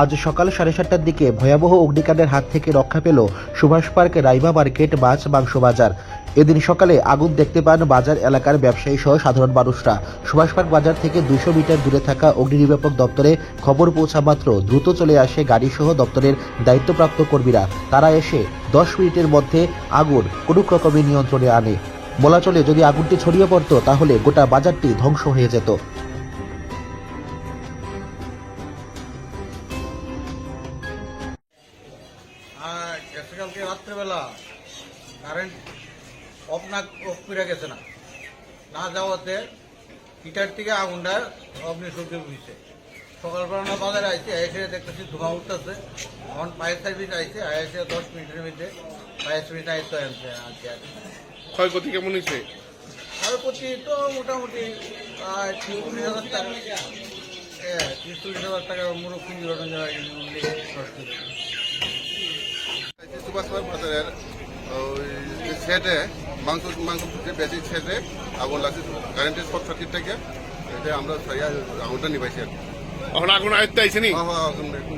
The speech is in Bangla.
আজ সকাল সাড়ে সাতটার দিকে ভয়াবহ অগ্নিকাণ্ডের হাত থেকে রক্ষা পেল সুভাষ পার্ক রাইবা মার্কেট মাছ মাংস বাজার। এদিন সকালে আগুন দেখতে পান বাজার এলাকার ব্যবসায়ী সহ সাধারণ মানুষরা। সুভাষ পার্ক বাজার থেকে দুশো মিটার দূরে থাকা অগ্নি নির্বাপক দপ্তরে খবর পৌঁছা মাত্র দ্রুত চলে আসে গাড়িসহ দপ্তরের দায়িত্বপ্রাপ্ত কর্মীরা। তারা এসে দশ মিনিটের মধ্যে আগুন কোনো রকমে নিয়ন্ত্রণে আনে। বলা চলে, যদি আগুনটি ছড়িয়ে পড়তো তাহলে গোটা বাজারটি ধ্বংস হয়ে যেত। গেছে কালকে রাত্রেবেলা কারেন্ট অফ না অফ করে গেছে না। না যাওয়াতে হিটার থেকে আগুনটা অগ্নি সূর্য বুঝছে সকালবেলা না বাজারে আইছে এসে দেখতেছি ধোঁয়া উঠতেছে। এখন ফায়ার সার্ভিস আইছে এসে দশ মিনিটের মধ্যে ফায়ার সার্ভিস আইতে আনছে আজকে আর। ক্ষয়ক্ষতি কেমন হয়েছে? প্রতি তো মোটামুটি প্রায় তিরিশ হাজার টাকা। হ্যাঁ তিরিশ চল্লিশ হাজার টাকা মুরব্বী নষ্ট সুভাষপাড় বাজারের ওই ছেটে মাংস মাংস বেশি ছেটে আগুন লাগছে কারেন্টের শর্ট সার্কিট থেকে এটা আমরা সারিয়া আগুনটা নিবাইছি আর কি। এখন আগুন আয়ত্তে আইছে নি হ্যাঁ, হ্যাঁ, একটু